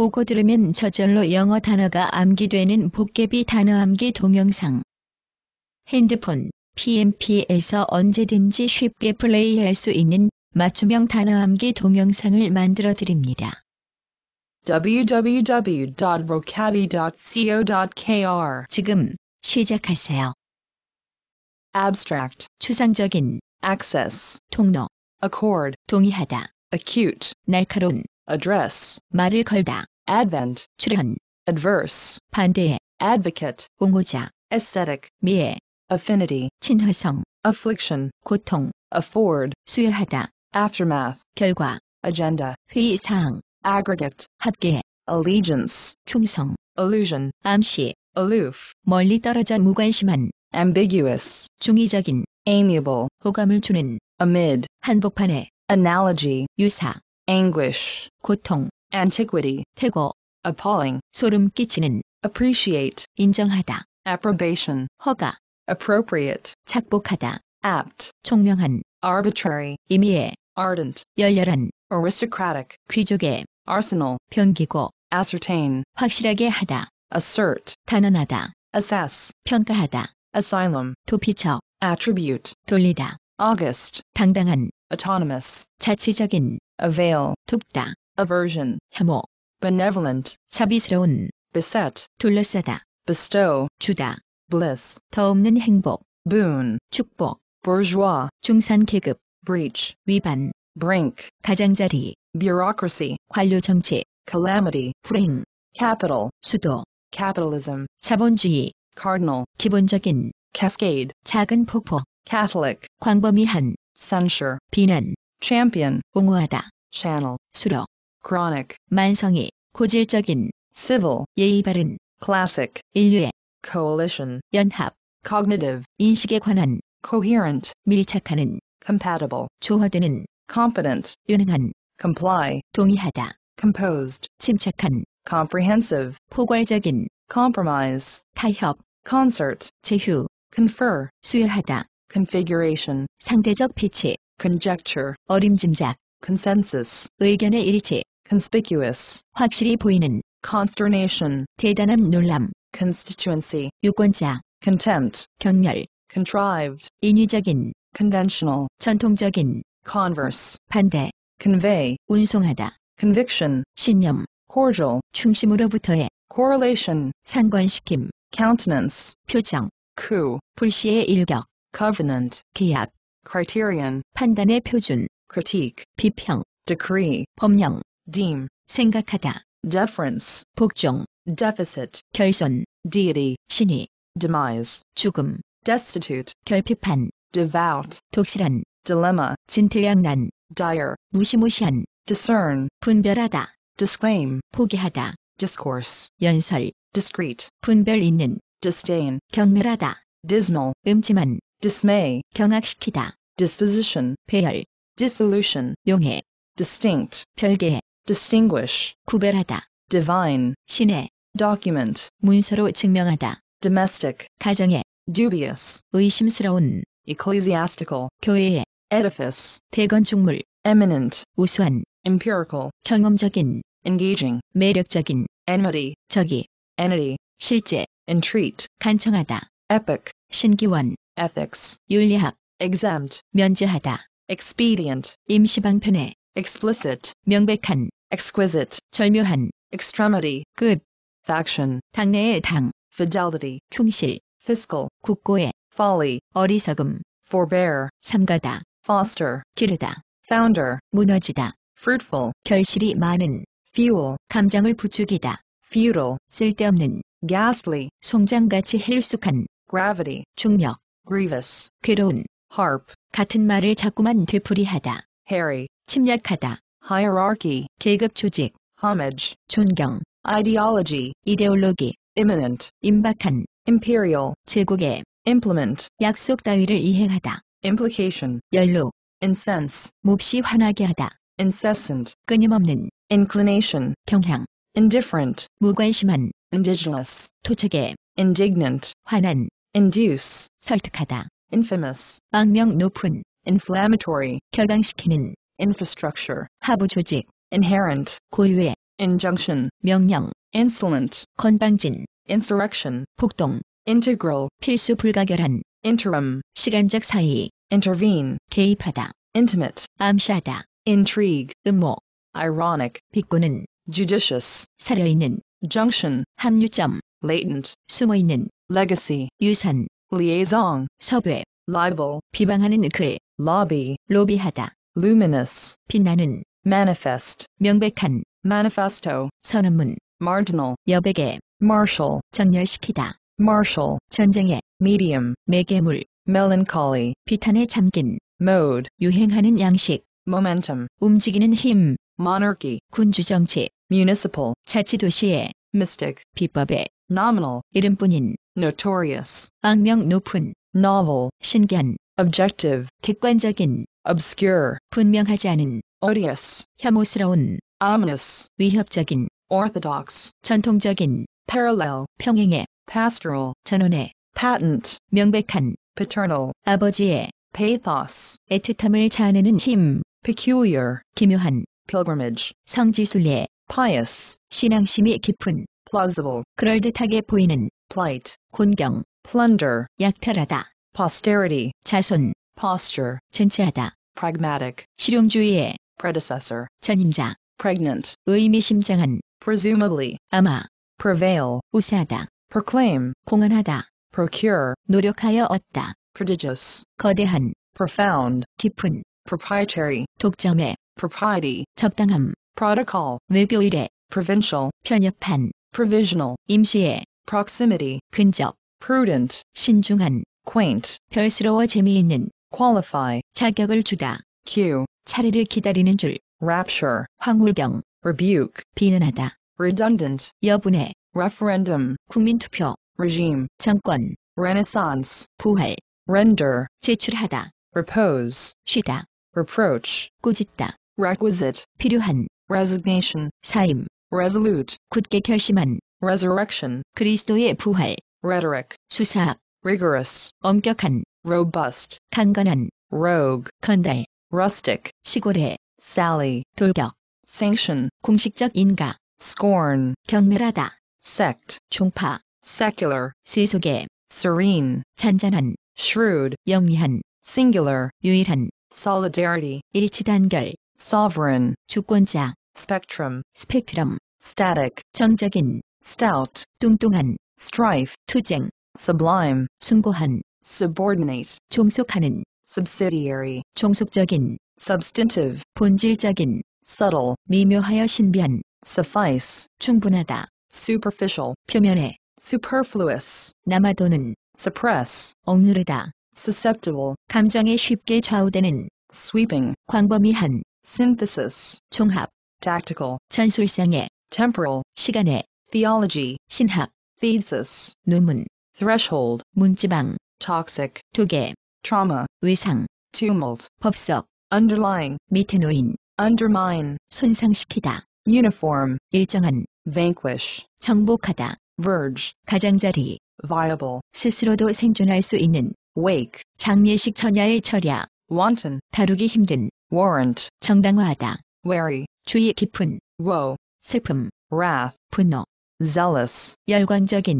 보고 들으면 저절로 영어 단어가 암기되는 복개비 단어 암기 동영상. 핸드폰, PMP에서 언제든지 쉽게 플레이할 수 있는 맞춤형 단어 암기 동영상을 만들어 드립니다. www.vocabby.co.kr 지금 시작하세요. Abstract, 추상적인, access, 통로, accord, 동의하다, acute, 날카로운, address, 말을 걸다, advent, 출현, adverse, 반대의, advocate, 옹호자, aesthetic, 미애, affinity, 친화성, affliction, 고통, afford, 수여하다, aftermath, 결과, agenda, 회의사항, aggregate, 합계, allegiance, 충성, illusion, 암시, aloof, 멀리 떨어져 무관심한, ambiguous, 중의적인, amiable, 호감을 주는, amid, 한복판에, analogy, 유사, anguish, 고통, antiquity, 태고, appalling, 소름 끼치는, appreciate, 인정하다, approbation, 허가, appropriate, 착복하다, apt, 총명한, arbitrary, 임의의, ardent, 열렬한, aristocratic, 귀족의, arsenal, 병기고, ascertain, 확실하게 하다, assert, 단언하다, assess, 평가하다, asylum, 도피처, attribute, 돌리다, august, 당당한, autonomous, 자치적인, avail, 돕다, aversion, 혐오, benevolent, 자비스러운, beset, 둘러싸다, bestow, 주다, bliss, 더 없는 행복, boon, 축복, bourgeois, 중산 계급, breach, 위반, brink, 가장자리, bureaucracy, 관료 정치, calamity, 불행, capital, 수도, capitalism, 자본주의, cardinal, 기본적인, cascade, 작은 폭포, catholic, 광범위한, censure, 비난, champion, 옹호하다, channel, 수로, chronic, 만성이, 고질적인, civil, 예의 바른, classic, 인류의, coalition, 연합, cognitive, 인식에 관한, coherent, 밀착하는, compatible, 조화되는, competent, 유능한, comply, 동의하다, composed, 침착한, comprehensive, 포괄적인, compromise, 타협, concert, 제휴, confer, 수여하다, configuration, 상대적 피치, conjecture, 어림짐작, consensus, 의견의 일치, conspicuous, 확실히 보이는, consternation, 대단한 놀람, constituency, 유권자, contempt, 경멸, contrived, 인위적인, conventional, 전통적인, converse, 반대, convey, 운송하다, conviction, 신념, cordial, 중심으로부터의, correlation, 상관시킴, countenance, 표정, coup, 불시의 일격, covenant, 기합, criterion, 판단의 표준, critique, 비평, decree, 법령, deem, 생각하다, deference, 복종, deficit, 결손, deity, 신의, demise, 죽음, destitute, 결핍한, devout, 독실한, dilemma, 진퇴양난, dire, 무시무시한, discern, 분별하다, disclaim, 포기하다, discourse, 연설, discreet, 분별 있는, disdain, 경멸하다, dismal, 음침한, dismay, 경악시키다, disposition, 배열, dissolution, 용해, distinct, 별개, distinguish, 구별하다, divine, 신의, document, 문서로 증명하다, domestic, 가정의, dubious, 의심스러운, ecclesiastical, 교회의, edifice, 대건축물, eminent, 우수한, empirical, 경험적인, engaging, 매력적인, enmity, 적이, entity, 실제, entreat, 간청하다, epic, 신기원, ethics, 윤리학, exempt, 면제하다, expedient, 임시방편에, explicit, 명백한, exquisite, 절묘한, extremity, 끝, faction, 당내의 당, fidelity, 충실, fiscal, 국고의, folly, 어리석음, forbear, 삼가다, foster, 기르다, founder, 무너지다, fruitful, 결실이 많은, fuel, 감정을 부추기다, feudal, 쓸데없는, ghastly, 송장같이 헬쑥한, gravity, 중력, grievous, 괴로운, harp, 같은 말을 자꾸만 되풀이하다, hairy, 침략하다, hierarchy, 계급 조직, homage, 존경, ideology, 이데올로기, imminent, 임박한, imperial, 제국의, implement, 약속 따위를 이행하다, implication, 연로, incense, 몹시 화나게 하다, incessant, 끊임없는, inclination, 경향, indifferent, 무관심한, indigenous, 토착의, indignant, 화난, induce, 설득하다, infamous, 악명 높은, inflammatory, 결강시키는, infrastructure, 하부 조직, inherent, 고유의, injunction, 명령, insolent, 건방진, insurrection, 폭동, integral, 필수 불가결한, interim, 시간적 사이, intervene, 개입하다, intimate, 암시하다, intrigue, 음모, ironic, 비꼬는, judicious, 살려있는, junction, 합류점, latent, 숨어있는, legacy, 유산, liaison, 섭외, libel, 비방하는 글, lobby, 로비하다, luminous, 빛나는, manifest, 명백한, manifesto, 선언문, marginal, 여백에, martial, 정렬시키다, martial, 전쟁에, medium, 매개물, melancholy, 비탄에 잠긴, mode, 유행하는 양식, momentum, 움직이는 힘, monarchy, 군주정치, municipal, 자치도시의, mystic, 비법의, nominal, 이름뿐인, notorious, 악명 높은, novel, 신기한, objective, 객관적인, obscure, 분명하지 않은, odious, 혐오스러운, ominous, 위협적인, orthodox, 전통적인, parallel, 평행의, pastoral, 전원의, patent, 명백한, paternal, 아버지의, pathos, 애틋함을 자아내는 힘, peculiar, 기묘한, pilgrimage, 성지순례, pious, 신앙심이 깊은, plausible, 그럴듯하게 보이는, plight, 곤경, plunder, 약탈하다, posterity, 자손, posture, 전체하다, pragmatic, 실용주의의, predecessor, 전임자, pregnant, 의미심장한, presumably, 아마, prevail, 우세하다, proclaim, 공헌하다, procure, 노력하여 얻다, prodigious, 거대한, profound, 깊은, proprietary, 독점의, propriety, 적당함, protocol, 외교 의례, provincial, 편협한, provisional, 임시의, proximity, 근접, prudent, 신중한, quaint, 별스러워 재미있는, qualify, 자격을 주다, cue, 차례를 기다리는 줄, rapture, 황홀경, rebuke, 비난하다, redundant, 여분의, referendum, 국민투표, regime, 정권, renaissance, 부활, render, 제출하다, repose, 쉬다, reproach, 꾸짖다, requisite, 필요한, resignation, 사임, resolute, 굳게 결심한, resurrection, 그리스도의 부활, rhetoric, 수사학, rigorous, 엄격한, robust, 강건한, rogue, 건달, rustic, 시골의, sally, 돌격, sanction, 공식적 인가, scorn, 경멸하다, sect, 종파, secular, 세속의, serene, 잔잔한, shrewd, 영리한, singular, 유일한, solidarity, 일치단결, sovereign, 주권자, spectrum, 스펙트럼, static, 정적인, stout, 뚱뚱한, strife, 투쟁, sublime, 숭고한, subordinate, 종속하는, subsidiary, 종속적인, substantive, 본질적인, subtle, 미묘하여 신비한, suffice, 충분하다, superficial, 표면에, superfluous, 남아도는, suppress, 억누르다, susceptible, 감정에 쉽게 좌우되는, sweeping, 광범위한, synthesis, 종합, tactical, 전술상의, temporal, 시간의, theology, 신학, thesis, 논문, threshold, 문지방, toxic, 도계, trauma, 외상, tumult, 법석, underlying, 밑에 놓인, undermine, 손상시키다, uniform, 일정한, vanquish, 정복하다, verge, 가장자리, viable, 스스로도 생존할 수 있는, wake, 장례식 처냐의 철야, wanton, 다루기 힘든, warrant, 정당화하다, wary, 주의 깊은, woe, 슬픔, wrath, 분노, zealous, 열광적인,